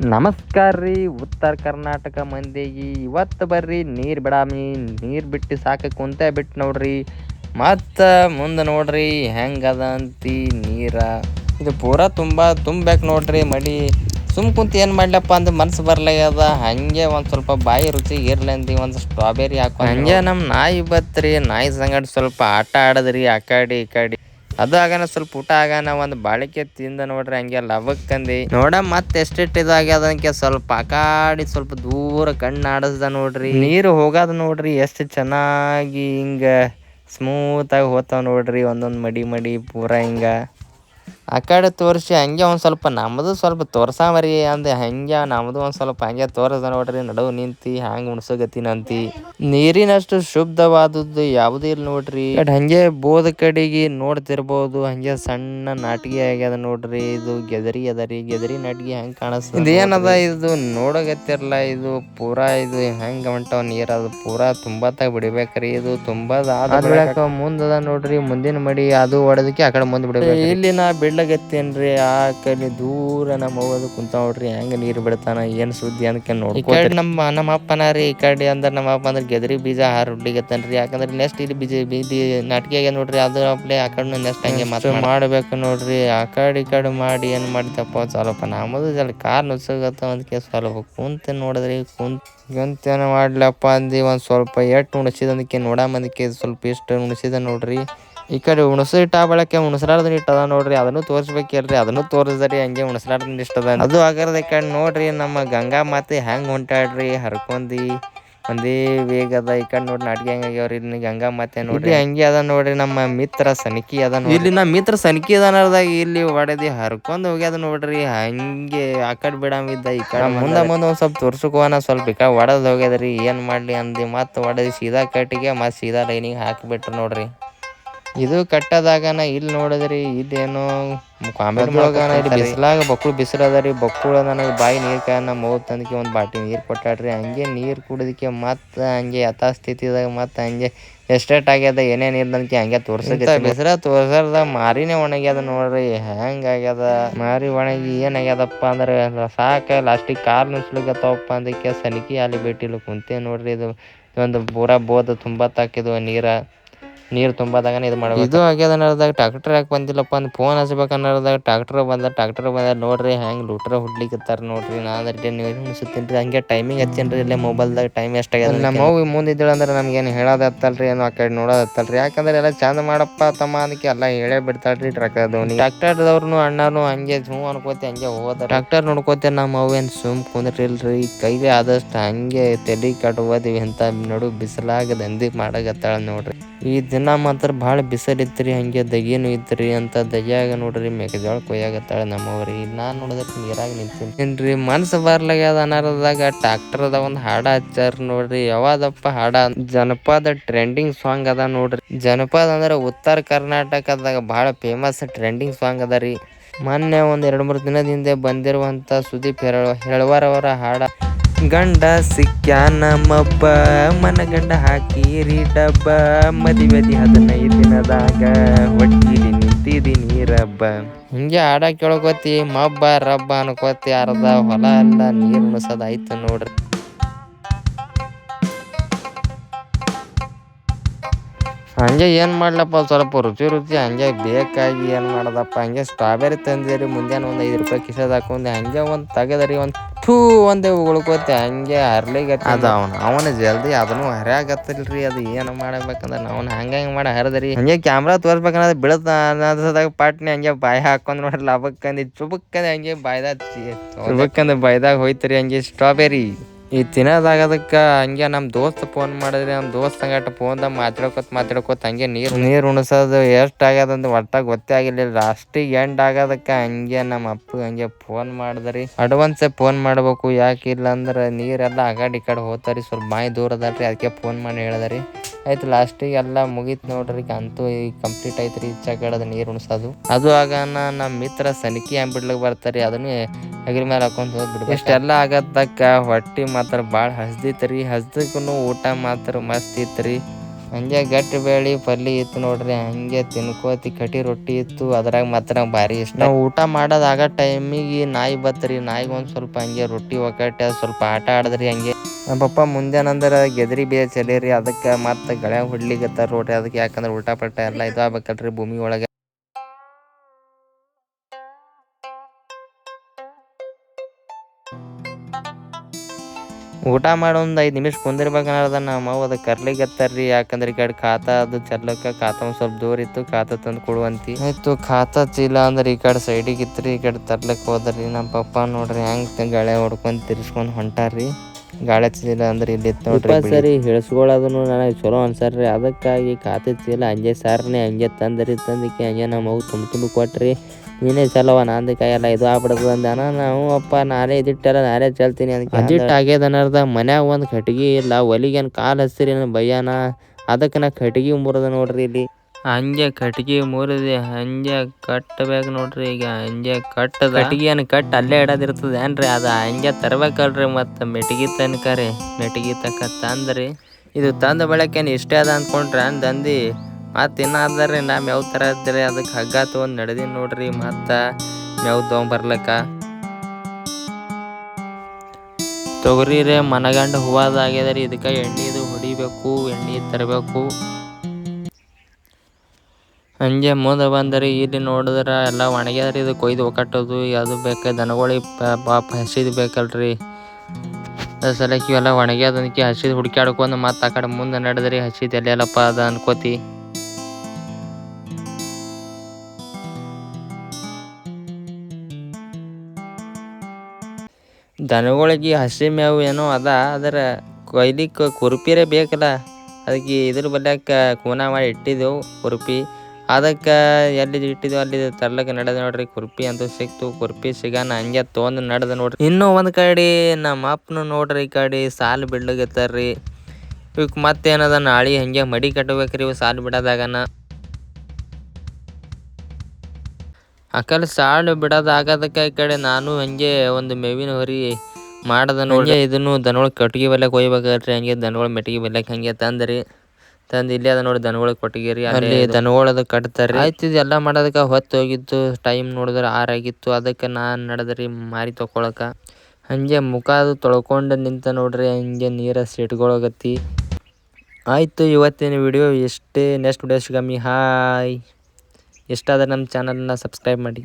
ನಮಸ್ಕಾರ ರೀ. ಉತ್ತರ ಕರ್ನಾಟಕ ಮಂದಿಗೆ ಇವತ್ತು ಬರ್ರಿ. ನೀರು ಬಿಡಾಮಿ ನೀರು ಬಿಟ್ಟು ಸಾಕ ಕುಂತ ಬಿಟ್ಟು ನೋಡ್ರಿ. ಮತ್ತು ಮುಂದೆ ನೋಡ್ರಿ. ಹೆಂಗದ ಅಂತಿ ನೀರ. ಇದು ಪೂರಾ ತುಂಬ ತುಂಬಬೇಕು ನೋಡ್ರಿ ಮಡಿ. ಸುಮ್ ಕುಂತ ಏನು ಮಾಡ್ಲಪ್ಪ ಅಂದ್ರೆ ಮನ್ಸು ಬರ್ಲಾಗ್ಯದ ಹಂಗೆ ಒಂದು ಸ್ವಲ್ಪ ಬಾಯಿ ರುಚಿ ಇರ್ಲಿ ಅಂದು ಒಂದು ಸ್ಟ್ರಾಬೆರಿ ಹಾಕೋ ಹಂಗೆ ನಮ್ಮ ನಾಯಿ ಬತ್ರಿ. ನಾಯಿ ಸಂಗಡ ಸ್ವಲ್ಪ ಆಟ ಆಡದ್ರಿ ಆ ಕಡೆ ಈ ಕಡೆ. ಅದು ಆಗಾನ ಸ್ವಲ್ಪ ಊಟ ಆಗಾನ ಒಂದು ಬಾಳಿಕೆ ತಿಂದ ನೋಡ್ರಿ ಹಂಗೆ ಲವಕ್ಕಂದಿ ನೋಡ ಮತ್ತೆ ಎಷ್ಟೆಷ್ಟು ಇದಾಗ್ಯದಕ್ಕೆ ಸ್ವಲ್ಪ ಆಕಾಡಿ ಸ್ವಲ್ಪ ದೂರ ಕಣ್ಣು ಆಡಿಸ್ದ ನೋಡ್ರಿ. ನೀರು ಹೋಗೋದು ನೋಡ್ರಿ ಎಷ್ಟು ಚೆನ್ನಾಗಿ ಹಿಂಗ ಸ್ಮೂತ್ ಆಗಿ ಹೋತಾವ್ ನೋಡ್ರಿ ಒಂದೊಂದು ಮಡಿ ಮಡಿ ಪೂರ ಹಿಂಗ. ಆ ಕಡೆ ತೋರಿಸಿ ಹಂಗೆ ಒಂದು ಸ್ವಲ್ಪ ನಮ್ಮದು ಸ್ವಲ್ಪ ತೋರ್ಸಾಮರಿ ಅಂದೆ. ಹಂಗೆ ನಮ್ಮದು ಒಂದು ಸ್ವಲ್ಪ ಹಂಗೆ ತೋರಿಸ್ದ ನೋಡ್ರಿ. ನಡುವು ನಿಂತಿ ಹ್ಯಾಂಗೆ ಉಣ್ಸೋಗತ್ತಿನಂತಿ ನೀರಿನಷ್ಟು ಶುದ್ಧವಾದದ್ದು ಯಾವುದೂ ಇಲ್ಲ ನೋಡ್ರಿ? ಹಂಗೆ ಬೋದ ಕಡೆಗೆ ನೋಡ್ತಿರ್ಬೋದು. ಹಂಗೆ ಸಣ್ಣ ನಾಟಿಗೆ ಆಗ್ಯದ ನೋಡ್ರಿ. ಇದು ಗೆದರಿ ಅದರಿ. ಗೆದರಿ ನಾಟಿಗೆ ಹೆಂಗೆ ಕಾಣಿಸ್ತದೆ ಇದೇನದ ಇದು? ನೋಡಗತ್ತಿರಲ್ಲ ಇದು? ಪೂರಾ ಇದು ಹೆಂಗೆ ಹೊಂಟವ ನೀರು? ಅದು ಪೂರಾ ತುಂಬತ್ತಾಗ ಬಿಡ್ಬೇಕ್ರಿ. ಇದು ತುಂಬದ ಮುಂದದ ನೋಡ್ರಿ. ಮುಂದಿನ ಮಡಿ ಅದು ಹೊಡೆದಕ್ಕೆ ಆ ಕಡೆ ಮುಂದೆ ಬಿಡ್ಬೇಕು ಇಲ್ಲಿನ ಬಿಡ್ಲಗತ್ತೇನ್ರಿ ಆ ಕಡೆ ದೂರ ನಮ್ಮ ಹೋಗೋದು ಕುಂತಾವ್ರಿ ನೋಡ್ರಿ ಹೆಂಗ ನೀರು ಬಿಡ್ತಾನ ಏನ್ ಸುದ್ದಿ ಅಂತ ನೋಡ್ಕೊ ನಮ್ಮ ನಮ್ಮ ಅಪ್ಪನ ರೀ ಈ ಕಡೆ ಅಂದ್ರೆ ನಮ್ಮ ಅಪ್ಪ ಅಂದ್ರೆ ಗೆದರಿ ಬೀಜ ಹಾರ ಹುಡ್ಲಿಗತ್ತನ್ರಿ. ಯಾಕಂದ್ರೆ ನೆಕ್ಸ್ಟ್ ಇಲ್ಲಿ ಬೀಜ ಬೀದಿ ಆಗ್ಯಾದ ನೋಡ್ರಿ ಅದು ಅಪ್ಲೆ ಆ ಕಡೆ ನೆಕ್ಸ್ಟ್ ಹಂಗೆ ಮತ್ತೆ ಮಾಡ್ಬೇಕು ನೋಡ್ರಿ ಆ ಕಡೆ ಈ ಕಡೆ ಮಾಡಿ ಏನ್ ಮಾಡಿದಪ್ಪ ಸ್ವಲ್ಪ ನಮ್ಮದು ಜಲ್ ಕಾರ್ ನುಸ್ಸಗತ್ತ ಅದಕ್ಕೆ ಸ್ವಲ್ಪ ಕುಂತ ನೋಡಿದ್ರಿ ಕುಂತ ಕುಂತೇನ ಮಾಡ್ಲಪ್ಪ ಅಂದಿ ಒಂದ್ ಸ್ವಲ್ಪ ಎಟ್ಟು ಉಣಿಸಿದಕ್ಕೆ ನೋಡ ಮಂದಿಕ್ಕೆ ಸ್ವಲ್ಪ ಇಷ್ಟು ಉಣಿಸಿದ ನೋಡ್ರಿ. ಈ ಕಡೆ ಹುಣಸು ಇಟ್ಟ ಬಳಕೆ ಹುಣಸಲಾರ್ದ ಇಟ್ಟದ ನೋಡ್ರಿ ಅದನ್ನು ತೋರಿಸ್ಬೇಕಿಲ್ರಿ ಅದನ್ನು ತೋರಿಸ್ದ್ರಿ ಹಂಗೆ ಹುಣಸಲಾರ್ದ ಇಷ್ಟ ಅದ ಅದು ಆಗರದ ಈ ಕಡೆ ನೋಡ್ರಿ ನಮ್ಮ ಗಂಗಾ ಮಾತೆ ಹೆಂಗ್ ಹೊಂಟಾಡ್ರಿ ಹರ್ಕೊಂಡಿ ಒಂದೇ ವೇಗ ಅದ. ಈ ಕಡೆ ನೋಡಿ ನಾಟಿಗೆ ಹೆಂಗ್ ಆಗ್ಯಾವ್ರಿ ಇಲ್ಲಿ ಗಂಗಾ ಮಾತೆ ನೋಡ್ರಿ. ಹಂಗೆ ಅದ ನೋಡ್ರಿ ನಮ್ಮ ಮಿತ್ರ ಸನಿಕಿ ಅದ ಇಲ್ಲಿ ನಮ್ಮ ಮಿತ್ರ ಸನಿಕಿ ಅದ ಇಲ್ಲಿ ಹೊಡೆದಿ ಹರ್ಕೊಂಡ್ ಹೋಗ್ಯದ ನೋಡ್ರಿ ಹಂಗೆ ಆ ಕಡೆ ಬಿಡಮಿದ್ದ ಈ ಕಡೆ ಮುಂದೆ ಮುಂದೆ ಒಂದ್ ಸ್ವಲ್ಪ ತೋರ್ಸಕೋನ ಸ್ವಲ್ಪ ಈ ಕಡೆ ಒಡದ್ ಹೋಗ್ಯದ್ರಿ ಏನ್ ಮಾಡ್ಲಿ ಅಂದಿ ಮತ್ತೆ ಹೊಡೆದಿ ಸೀದಾ ಕಟ್ಟಿಗೆ ಮತ್ತೆ ಸೀದಾ ಲೈನಿಗೆ ಹಾಕಿಬಿಟ್ರು ನೋಡ್ರಿ. ಇದು ಕಟ್ಟದಾಗನ ಇಲ್ಲಿ ನೋಡಿದ್ರಿ ಇದೇನೋ ಒಳಗನ ಇಲ್ಲಿ ಬಿಸಿಲಾಗ ಬಕ್ಕುಳು ಬಿಸಿಲು ಅದರಿ ರೀ ಬಕ್ಕುಳ ನನಗೆ ಬಾಯಿ ನೀರು ಕಾಯನ ಮೂವತ್ತು ತಂದಕ್ಕೆ ಒಂದು ಬಾಟಿ ನೀರು ಕೊಟ್ಟಾಡ್ರಿ. ಹಂಗೆ ನೀರು ಕುಡಿದಕ್ಕೆ ಮತ್ತೆ ಹಂಗೆ ಯಥಾಸ್ಥಿತಿದಾಗ ಮತ್ತೆ ಹಂಗೆ ಎಸ್ಟೇಟ್ ಆಗ್ಯದ ಏನೇನು ಇಲ್ಲದಕ್ಕೆ ಹಂಗೆ ತೋರ್ಸಕ್ಕೆ ಬಿಸಿಲ ತೋರ್ಸಲ್ದ ಮಾರಿನೇ ಒಣಗ್ಯದ ನೋಡ್ರಿ ಹೆಂಗ್ ಆಗ್ಯದ? ಮಾರಿ ಒಣಗಿ ಏನಾಗ್ಯದಪ್ಪ ಅಂದ್ರೆ ಸಾಕ ಲಾಸ್ಟಿಗೆ ಕಾಲು ನುಸ್ಲಿಕತ್ತವಪ್ಪ ಅಂದಕ್ಕೆ ಸನಿಕಿ ಅಲ್ಲಿ ಬಿಟ್ಟಿಲ್ಲ ಕುಂತೆ ನೋಡ್ರಿ ಇದು. ಒಂದು ಪೂರಾ ಬೋದ ತುಂಬತ್ತಾಕಿದ್ವು ನೀರ. ನೀರು ತುಂಬಾದಾಗ ಇದು ಮಾಡಬೇಕು. ಇದು ಆಗ್ಯದ ಅನ್ನೋದಾಗ ಟ್ರಾಕ್ಟರ್ ಯಾಕೆ ಬಂದಿಲ್ಲಪ್ಪ ಅಂತ ಫೋನ್ ಹಚ್ಬೇಕು ಅನ್ನೋದಾಗ ಟ್ರಾಕ್ಟರ್ ಬಂದ ಟ್ರಾಕ್ಟರ್ ಬಂದ ನೋಡ್ರಿ ಹೆಂಗೆ ಲೂಟ್ರ ಹುಡ್ಲಿಕತ್ತಾರ ನೋಡ್ರಿ. ನಾನು ಅದ್ರ ನೀರು ಉಣಿಸುತ್ತೀನಿ ರೀ ಹಂಗೆ ಟೈಮಿಂಗ್ ಹಚ್ಚೇನ್ರಿ ಇಲ್ಲೇ ಮೊಬೈಲ್ದಾಗ ಟೈಮ್ ಎಷ್ಟಾಗ್ಯದ ನಮ್ಮ ಅವ್ವ ಮುಂದಿದ್ದಳು ಅಂದ್ರೆ ನಮ್ಗೇನು ಹೇಳೋದು ಹತ್ತಲ್ರಿ ಏನೋ ಆ ಕಡೆ ನೋಡೋದು ಹತ್ತಲ್ರಿ ಯಾಕಂದ್ರೆ ಎಲ್ಲ ಚಂದ ಮಾಡಪ್ಪ ತಮ್ಮ ಅದಕ್ಕೆ ಎಲ್ಲ ಹೇಳೇ ಬಿಡ್ತಾಳ್ರಿ ಟ್ರಕ್ಟರ್ ಟ್ರ್ಯಾಕ್ಟರ್ದವ್ರು ಅಣ್ಣನು ಹಂಗೆ ಹ್ಞೂ ಅನ್ಕೋತಿ ಹಂಗೆ ಹೋದ ಟ್ರಾಕ್ಟರ್ ನೋಡ್ಕೋತಿ ನಮ್ಮ ಅವ್ವೇನು ಸುಮ್ ಕುಂದ್ರಿಲ್ರಿ. ಕೈಲಿ ಆದಷ್ಟು ಹಂಗೆ ತಲೆ ಕಟ್ಕೋತೀವಿ ಅಂತ ನಡು ಬಿಸಿಲಾಗ ದಂದಿ ಮಾಡಕತ್ತಾಳ ನೋಡ್ರಿ. ಈ ದಿನ ಮಾತ್ರ ಭಾಳ ಬಿಸಿಲು ಇತ್ರಿ, ಹಂಗೆ ದಗಿನೂ ಇತ್ತರಿ ಅಂತ ದಗಿಯಾಗ ನೋಡ್ರಿ ಮೆಕ್ಕೆಜೋಳ ಕೊಯ್ಯಾಗತ್ತಾಳೆ ನಮ್ಮವ್ರಿ. ನಾನು ನೋಡಿದ್ರೆ ನೀರಾಗ ನಿಂತೀನಿ. ಏನ್ರಿ, ಮನ್ಸು ಬರ್ಲಾಗ್ಯದ ಟ್ರಾಕ್ಟರ್ ಅದ, ಒಂದು ಹಾಡ ಹಚ್ಚಾರ ನೋಡ್ರಿ. ಯಾವಾದಪ್ಪ ಹಾಡ? ಜನಪದ ಟ್ರೆಂಡಿಂಗ್ ಸಾಂಗ್ ಅದ ನೋಡ್ರಿ. ಜನಪದ ಅಂದ್ರೆ ಉತ್ತರ ಕರ್ನಾಟಕದಾಗ ಬಹಳ ಫೇಮಸ್ ಟ್ರೆಂಡಿಂಗ್ ಸಾಂಗ್ ಅದ ರೀ. ಮೊನ್ನೆ ಒಂದು ಎರಡು ಮೂರು ದಿನದಿಂದ ಬಂದಿರುವಂತ ಸುದೀಪ್ ಹೆರಳ ಹೇಳುವಾರ ಅವರ ಹಾಡ. ಗಂಡ ಸಿಕ್ಕ್ಯಾನ ಮಬ್ಬ ಮನಗಂಡ ಹಾಕಿರಿ ಡಬ್ಬ ಮದಿವೆದಿ ಹದಿನೈದು ದಿನದಾಗ ಒಟ್ಟಿಲಿ ನಿಂತಿದ್ದೀನಿ ರಬ್ಬ ಹಿಂಗೆ ಆಡ ಕೇಳ್ಕೊತಿ, ಮಬ್ಬ, ರಬ್ಬ ಅನ್ಕೋತಿ, ಅರ್ಧ ಹೊಲ ಎಲ್ಲ ನೀರು ಉಣಿಸೋದಾಯ್ತು ನೋಡ್ರಿ. ಹಂಗೆ ಏನು ಮಾಡ್ಲಪ್ಪ, ಸ್ವಲ್ಪ ರುಚಿ ರುಚಿ, ಹಂಗೆ ಬೇಕಾಗಿ ಏನು ಮಾಡೋದಪ್ಪ, ಹಂಗೆ ಸ್ಟ್ರಾಬೆರಿ ತಂದಿರಿ ಮುಂದೆ ಒಂದು ಐದು ರೂಪಾಯಿ ಕಿಸೆದು ಹಾಕೊಂಡೆ, ಹಂಗೆ ಒಂದು ತೆಗೆದ್ರಿ ಒಂದು ಥೂ ಒಂದೇ ಉಳ್ಕೋತೆ ಹಂಗೆ ಹರ್ಲಿಗೆ ಅದ ಅವನು ಅವನ ಜಲ್ದಿ ಅದನ್ನು ಹರ್ಯಾಗತ್ತಲ್ರಿ ಅದು ಏನು ಮಾಡಬೇಕಂದ್ರೆ ಅವನು ಹಂಗೆ ಹಂಗೆ ಮಾಡಿ ಹರದ್ರಿ. ಹಂಗೆ ಕ್ಯಾಮ್ರಾ ತೋರ್ಸ್ಬೇಕನ್ನೋದು ಬಿಳದಾಗ ಅನ್ನೋದಾಗ ಪಾಟ್ನಿ ಹಂಗೆ ಬಾಯಿ ಹಾಕೊಂಡ್ ನೋಡ್ರಿ ಲಬಕ್ಕಂದು ಚುಬಕ್ಕಂದು ಹಂಗೆ ಬಾಯ್ದಾಗ ಚುಬಕ್ಕಂದು ಬಾಯ್ದಾಗ ಹೋಯ್ತ್ರಿ ಹಂಗೆ ಸ್ಟ್ರಾಬೆರಿ ಈ ತಿನ್ನೋದಾಗದಕ್ಕೆ ಹಂಗೆ ನಮ್ಮ ದೋಸ್ತ್ ಫೋನ್ ಮಾಡಿದ್ರೆ, ನಮ್ಮ ದೋಸ್ತ್ ಸಂಗಟ ಫೋನ್ದಾಗ ಮಾತಾಡ್ಕೊತ ಮಾತಾಡ್ಕೊತ ಹಂಗೆ ನೀರು ನೀರು ಉಣಿಸೋದು ಎಷ್ಟು ಆಗ್ಯದಂತ ಒಟ್ಟ ಗೊತ್ತೇ ಆಗಿಲ್ಲ ಲಾಸ್ಟಿಗೆ ಎಂಡ್ ಆಗೋದಕ್ಕೆ ಹಂಗೆ ನಮ್ಮ ಅಪ್ಪ ಹಂಗೆ ಫೋನ್ ಮಾಡಿದ್ರಿ. ಅಡ್ವಾನ್ಸೇ ಫೋನ್ ಮಾಡ್ಬೇಕು, ಯಾಕೆ ಇಲ್ಲ ಅಂದ್ರೆ ನೀರೆಲ್ಲ ಆ ಕಡೆ ಹೋತಾರಿ, ಸ್ವಲ್ಪ ಬಾಯಿ ದೂರ ಅದಲ್ರಿ ಅದಕ್ಕೆ ಫೋನ್ ಮಾಡಿ ಹೇಳಿದ್ರಿ. ಆಯ್ತು ಲಾಸ್ಟಿಗೆ ಎಲ್ಲ ಮುಗೀತು ನೋಡ್ರಿ ಅಂತೂ ಈಗ ಕಂಪ್ಲೀಟ್ ಐತ್ರಿ ಚಗಡದ ನೀರು ಉಣಿಸೋದು. ಅದು ಆಗನ ನಮ್ಮ ಮಿತ್ರ ಸನಿಕಿ ಅಂಬಿಡ್ಲಿಕ್ಕೆ ಬರ್ತಾರೆ, ಅದನ್ನೇ ಅಗ್ರಿ ಮೇಲೆ ಹಾಕೊಂಡು ಹೋಗ್ಬಿಡ್ಬೇಕು ಇಷ್ಟೆಲ್ಲ ಆಗತ್ತಕ್ಕ, ಹೊಟ್ಟಿ ಮಾತ್ರ ಭಾಳ ಹಸ್ದಿತ್ತು ರೀ ಹಸ್ದಕ್ಕೂ ಊಟ ಮಾತ್ರ ಮಸ್ತ್ ಇತ್ತು ರೀ ಹಂಗೆ ಗಟ್ಟಿ ಬೇಳಿ ಪಲ್ಯ ಇತ್ತು ನೋಡ್ರಿ ಹಂಗೆ ತಿನ್ಕೋತಿ ಕಟಿ ರೊಟ್ಟಿ ಇತ್ತು. ಅದ್ರಾಗ ಮಾತ್ರ ನಂಗೆ ಭಾರಿ ಇಷ್ಟ. ನಾವು ಊಟ ಮಾಡೋದಾಗ ಟೈಮಿಗೆ ನಾಯಿ ಬತ್ರಿ ನಾಯಿಗೆ ಒಂದು ಸ್ವಲ್ಪ ಹಂಗೆ ರೊಟ್ಟಿ ಒಕ್ಕಟ್ಟೆ ಸ್ವಲ್ಪ ಆಟ ಆಡಿದ್ರಿ ಹಂಗೆ. ನಮ್ಮ ಪಪ್ಪ ಮುಂಜಾನಂದ್ರೆ ಗೆದ್ರಿ ಬೇ ಚಲೀರಿ ಅದಕ್ಕೆ ಮತ್ತೆ ಗಳ್ಯಾಗ ಹೊಡ್ಲಿಕತ್ತಾರ ನೋಡ್ರಿ ಅದಕ್ಕೆ ಯಾಕಂದ್ರೆ ಊಟ ಪಟ್ಟ ಎಲ್ಲ ಇದಾಗಬೇಕಲ್ರಿ ಭೂಮಿ ಒಳಗೆ. ಊಟ ಮಾಡಿ ಒಂದು ಐದು ನಿಮಿಷ ಕುಂದಿರ್ಬೇಕನ್ನೋದ ನಮ್ಮ ಅವ್ವ ಅದಕ್ಕೆ ಕರ್ಲಿಗತ್ತಾರ್ರಿ ಯಾಕಂದ್ರೆ ಈ ಕಡೆ ಖಾತಾ ಅದು ಚರ್ಲಕ್ಕ ಖಾತ ಒಂದು ಸ್ವಲ್ಪ ದೂರ ಇತ್ತು ಖಾತ ತಂದು ಕೊಡುವಂತಿ. ಆಯ್ತು ಖಾತ ಚೀಲ ಅಂದ್ರೆ ಈ ಕಡೆ ಸೈಡಿಗೆ ಇತ್ರಿ ಈ ಕಡೆ ತರ್ಲಕ್ಕೆ ಹೋದ್ರಿ. ನಮ್ಮ ಪಪ್ಪ ನೋಡ್ರಿ ಹೆಂಗ್ ಗಳೆ ಹೊಡ್ಕೊಂಡ್ ತಿರ್ಸ್ಕೊಂಡ್ ಹೊಂಟಾರ್ರಿ. ಗಾಳಿ ಚೀಲ ಅಂದ್ರೆ ಇಲ್ಲಿ ಇತ್ತು ನೋಡ್ರಿ ಸರಿ ಹೇಳ್ಸ್ಕೊಳ್ಳೋದನ್ನು ನನಗೆ ಚಲೋ ಅನ್ಸರ್ರಿ. ಅದಕ್ಕಾಗಿ ಖಾತೆ ಚೀಲ ಹಂಗೆ ಸಾರ್ನೆ ಹಂಗೆ ತಂದ್ರಿ ತಂದಿಕ್ಕೆ ಹಂಗೆ ನಮ್ಮ ಅವು ತುಂಬ ತುಂಬ ಕೊಟ್ರಿ. ನೀನೇ ಚಲವ ನಂದು ಕೈಯಲ್ಲ ಇದು ಆಗ್ಬಿಡದು ಅಂದಾನ. ನಾವು ಅಪ್ಪ ನಾನೇ ಇದಿಟ್ಟಲ್ಲ ನಾನೇ ಚಲ್ತೀನಿ ಅದಕ್ಕೆ ಅದಿಟ್ಟು ಆಗ್ಯದ ಅನ್ನೋರ್ದ ಮನ್ಯಾಗ ಒಂದು ಕಟ್ಗಿ ಇಲ್ಲ ಒಲಿಗೇನು ಕಾಲು ಹಸಿರಿ ಭಯನ ಅದಕ್ಕೆ ನಾ ಕಟ್ಗಿ ಮುರಿದ ನೋಡ್ರಿ ಇಲ್ಲಿ. ಹಂಗೆ ಕಟ್ಗಿ ಮುರಿದಿ ಹಂಗೆ ಕಟ್ಟಬೇಕು ನೋಡ್ರಿ ಈಗ ಹಂಗೆ ಕಟ್ಟ ಕಟ್ಗಿಯನ್ನು ಕಟ್ ಅಲ್ಲೇ ಇಡೋದಿರ್ತದ ಏನ್ರಿ? ಅದು ಹಂಗೆ ತರ್ಬೇಕಲ್ರಿ ಮತ್ತು ಮೆಟ್ಗಿ ತನಕ ರೀ ಮೆಟ್ಗಿ ತಕ್ಕ ತಂದ್ರಿ. ಇದು ತಂದ ಬಳಕೆ ಇಷ್ಟೇ ಅದ ಅಂದ್ಕೊಂಡ್ರೆ ಅಂದಂದು ಮತ್ತು ಇನ್ನ ಅದಾರಿ ನಾ ಮೇವ್ ಥರ ಇದ್ರಿ ಅದಕ್ಕೆ ಹಗ್ಗ ತೊಗೊಂಡು ನಡೆದೀನಿ ನೋಡ್ರಿ, ಮತ್ತು ಮೇವ್ ತೊಗೊಂಬರ್ಲಕ್ಕ ತೊಗರಿ ರೀ, ಮನಗಂಡ ಹೂವಾದಾಗ್ಯದ ರೀ, ಇದಕ್ಕೆ ಎಣ್ಣೆದು ಹೊಡಿಬೇಕು, ಎಣ್ಣೆ ತರಬೇಕು. ಹಂಗೆ ಮುಂದೆ ಬಂದರೆ ಇಲ್ಲಿ ನೋಡಿದ್ರೆ ಎಲ್ಲ ಒಣಗ್ಯದ್ರಿ ಇದು ಕೊಯ್ದು ಒಕ್ಕಟ್ಟೋದು ಅದು ಬೇಕು ದನಗಳಿಗೆ ಪಾಪ ಹಸಿದು ಬೇಕಲ್ರಿ. ಸಲಕ್ಕೆ ಇವೆಲ್ಲ ಒಣಗ್ಯಾದಕ್ಕೆ ಹಸಿದು ಹುಡ್ಕ್ಯಾಡ್ಕೊಂಡು ಮತ್ತೆ ಆ ಕಡೆ ಮುಂದೆ ನಡೆದ್ರಿ ಹಸಿದು ಎಲ್ಲೆಲ್ಲಪ್ಪ ಅದ ಅನ್ಕೋತಿ. ದನಗಳಿಗೆ ಹಸಿ ಮೇವು ಏನೋ ಅದ, ಅದರ ಕೊಯ್ಲಿಕ್ಕೆ ಕುರುಪಿರೆ ಬೇಕಲ್ಲ ಅದಕ್ಕೆ ಇದ್ರ ಬಲ್ಯಾಕ ಕೂನ ಮಾಡಿ ಇಟ್ಟಿದ್ದೆವು ಕುರುಪಿ. ಅದಕ್ಕೆ ಎಲ್ಲಿ ಇಟ್ಟಿದ್ದೆವು ಅಲ್ಲಿ ತರ್ಲಕ್ಕೆ ನಡೆದ ನೋಡ್ರಿ, ಕುರ್ಪಿ ಅಂತೂ ಸಿಕ್ತು, ಕುರ್ಪಿ ಸಿಗಾನ ಹಂಗೆ ತೊಗೊಂಡು ನಡೆದ ನೋಡ್ರಿ. ಇನ್ನೂ ಒಂದು ಕಡೆ ನಮ್ಮ ಅಪ್ಪನು ನೋಡ್ರಿ ಈ ಕಡೆ ಸಾಲು ಬಿಡ್ಲಿಕ್ಕೆ ಇವಕ್ಕೆ ಮತ್ತೇನದ ನಾಳೆ ಹಂಗೆ ಮಡಿ ಕಟ್ಟಬೇಕ್ರಿ ಇವು ಸಾಲು ಬಿಡೋದಾಗನ. ಆ ಸಾಳು ಬಿಡೋದು ಬಿಡೋದಾಗದಕ್ಕೆ ಈ ಕಡೆ ನಾನು ಹಂಗೆ ಒಂದು ಮೇವಿನ ಹೊರಿ ಮಾಡದ ನೋಡಿ ಇದನ್ನು ದನಗಳು ಕಟ್ಟಿಗೆ ಬಲ್ಯಾಕ ಒಯ್ಬೇಕಾದ್ರಿ ಹಂಗೆ ದನಗಳು ಮೆಟ್ಟಿಗೆ ಬಲ್ಯಾಕ ಹಂಗೆ ತಂದ್ರಿ. ತಂದು ಇಲ್ಲೇ ಅದ ನೋಡಿ ದನಗಳು ಕೊಟ್ಟಿಗೆ ರೀ ಅಲ್ಲಿ ದನಗೊಳದು ಕಟ್ತಾರೆ. ರೀ ಆಯ್ತು ಇದೆಲ್ಲ ಮಾಡೋದಕ್ಕೆ ಹೊತ್ತು ಹೋಗಿತ್ತು ಟೈಮ್ ನೋಡಿದ್ರೆ ಆರಾಗಿತ್ತು ಅದಕ್ಕೆ ನಾನು ನಡೆದ್ರಿ ಮಾರಿ ತೊಗೊಳಕ ಹಂಗೆ ಮುಖ ಅದು ತೊಳ್ಕೊಂಡು ನಿಂತ ನೋಡ್ರಿ ಹಂಗೆ ನೀರ ಸಿಟ್ಗೊಳಗತ್ತಿ ಆಯಿತು ಇವತ್ತಿನ ವಿಡಿಯೋ ಇಷ್ಟೇ. ನೆಕ್ಸ್ಟ್ ವಿಡಿಯೋ ಸಿಗಮ್ಮಿ ಹಾಯ್ ಇಷ್ಟ ಆದರೆ ನಮ್ಮ ಚಾನಲನ್ನ ಸಬ್ಸ್ಕ್ರೈಬ್ ಮಾಡಿ.